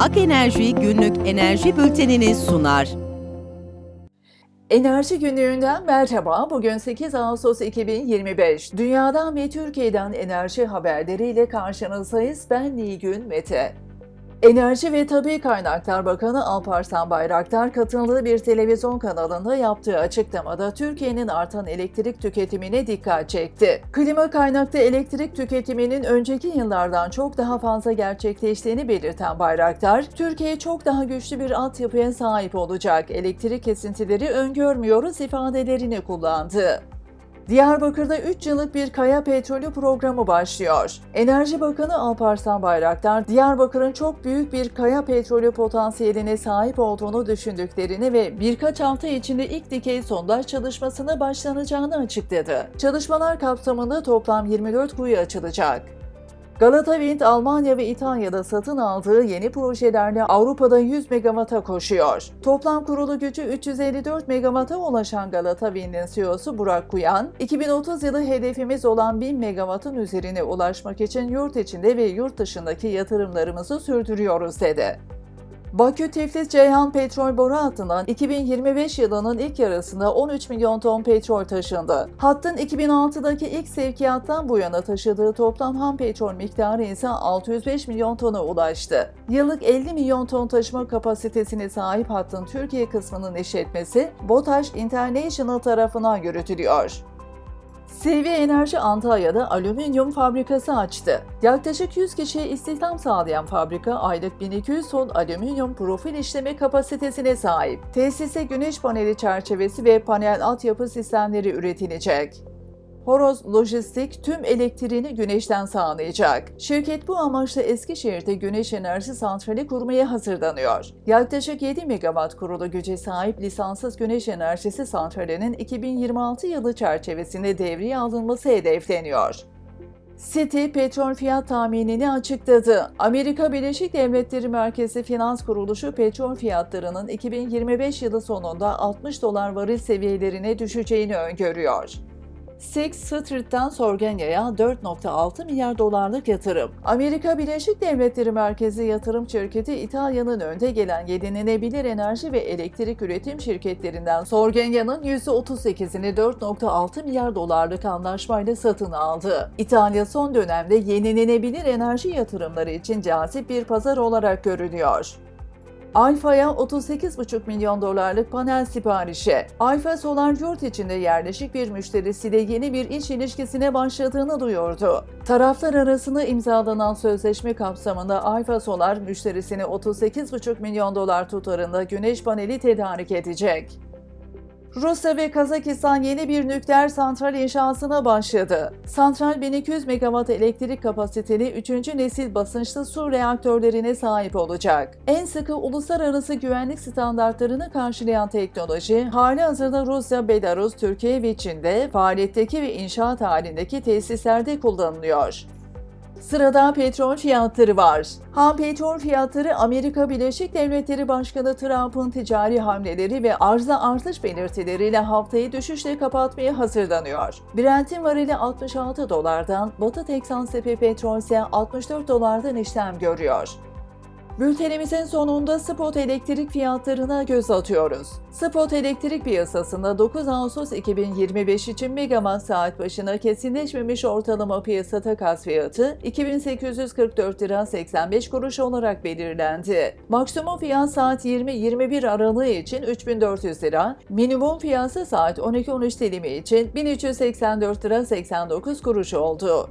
Ak Enerji günlük enerji bültenini sunar. Enerji günlüğünden merhaba. Bugün 8 Ağustos 2025. Dünyadan ve Türkiye'den enerji haberleriyle karşınızdayız. Ben Nilgün Mete. Enerji ve Tabi Kaynaklar Bakanı Alparslan Bayraktar katıldığı bir televizyon kanalında yaptığı açıklamada Türkiye'nin artan elektrik tüketimine dikkat çekti. Klima kaynaklı elektrik tüketiminin önceki yıllardan çok daha fazla gerçekleştiğini belirten Bayraktar, Türkiye çok daha güçlü bir altyapıya sahip olacak, elektrik kesintileri öngörmüyoruz ifadelerini kullandı. Diyarbakır'da 3 yıllık bir kaya petrolü programı başlıyor. Enerji Bakanı Alparslan Bayraktar, Diyarbakır'ın çok büyük bir kaya petrolü potansiyeline sahip olduğunu düşündüklerini ve birkaç hafta içinde ilk dikey sondaj çalışmasına başlanacağını açıkladı. Çalışmalar kapsamında toplam 24 kuyu açılacak. Galata Wind Almanya ve İtalya'da satın aldığı yeni projelerle Avrupa'da 100 megawata koşuyor. Toplam kurulu gücü 354 megawata ulaşan Galata Wind'in CEO'su Burak Kuyan, 2030 yılı hedefimiz olan 1000 megawattın üzerine ulaşmak için yurt içinde ve yurt dışındaki yatırımlarımızı sürdürüyoruz dedi. Bakü Tiflis Ceyhan petrol boru hattından 2025 yılının ilk yarısında 13 milyon ton petrol taşındı. Hattın 2006'daki ilk sevkiyattan bu yana taşıdığı toplam ham petrol miktarı ise 605 milyon tona ulaştı. Yıllık 50 milyon ton taşıma kapasitesine sahip hattın Türkiye kısmının işletmesi BOTAŞ International tarafından yürütülüyor. Silvi Enerji Antalya'da alüminyum fabrikası açtı. Yaklaşık 100 kişiye istihdam sağlayan fabrika aylık 1200 ton alüminyum profil işleme kapasitesine sahip. Tesise güneş paneli çerçevesi ve panel altyapı sistemleri üretilecek. Horoz Lojistik tüm elektriğini güneşten sağlayacak. Şirket bu amaçla Eskişehir'de güneş enerji santrali kurmaya hazırlanıyor. Yaklaşık 7 megawatt kurulu güce sahip lisanssız güneş enerjisi santralinin 2026 yılı çerçevesinde devreye alınması hedefleniyor. Citi petrol fiyat tahminini açıkladı. Amerika Birleşik Devletleri Merkezi Finans Kuruluşu petrol fiyatlarının 2025 yılı sonunda 60 dolar varil seviyelerine düşeceğini öngörüyor. Six Street'ten Sorgenya'ya 4.6 milyar dolarlık yatırım. Amerika Birleşik Devletleri merkezi yatırım şirketi İtalya'nın önde gelen yenilenebilir enerji ve elektrik üretim şirketlerinden Sorgenya'nın %38'ini 4.6 milyar dolarlık anlaşmayla satın aldı. İtalya son dönemde yenilenebilir enerji yatırımları için cazip bir pazar olarak görünüyor. Alfa'ya 38,5 milyon dolarlık panel siparişi. Alfa Solar yurt içinde yerleşik bir müşterisiyle yeni bir iş ilişkisine başladığını duyurdu. Taraflar arasında imzalanan sözleşme kapsamında Alfa Solar müşterisine 38,5 milyon dolar tutarında güneş paneli tedarik edecek. Rusya ve Kazakistan yeni bir nükleer santral inşasına başladı. Santral 1200 megawatt elektrik kapasiteli 3. nesil basınçlı su reaktörlerine sahip olacak. En sıkı uluslararası güvenlik standartlarını karşılayan teknoloji, hali hazırda Rusya, Belarus, Türkiye ve Çin'de faaliyetteki ve inşaat halindeki tesislerde kullanılıyor. Sırada petrol fiyatları var. Ham petrol fiyatları Amerika Birleşik Devletleri Başkanı Trump'ın ticari hamleleri ve arzda artış belirtileriyle haftayı düşüşle kapatmaya hazırlanıyor. Brent'in varili 66 dolardan, Batı Teksan Tepe Petrol ise 64 dolardan işlem görüyor. Bültenimizin sonunda spot elektrik fiyatlarına göz atıyoruz. Spot elektrik piyasasında 9 Ağustos 2025 için megawatt saat başına kesinleşmemiş ortalama piyasa takas fiyatı 2844 lira 85 kuruş olarak belirlendi. Maksimum fiyat saat 20-21 aralığı için 3400 lira, minimum fiyatı saat 12-13 dilimi için 1384 lira 89 kuruş oldu.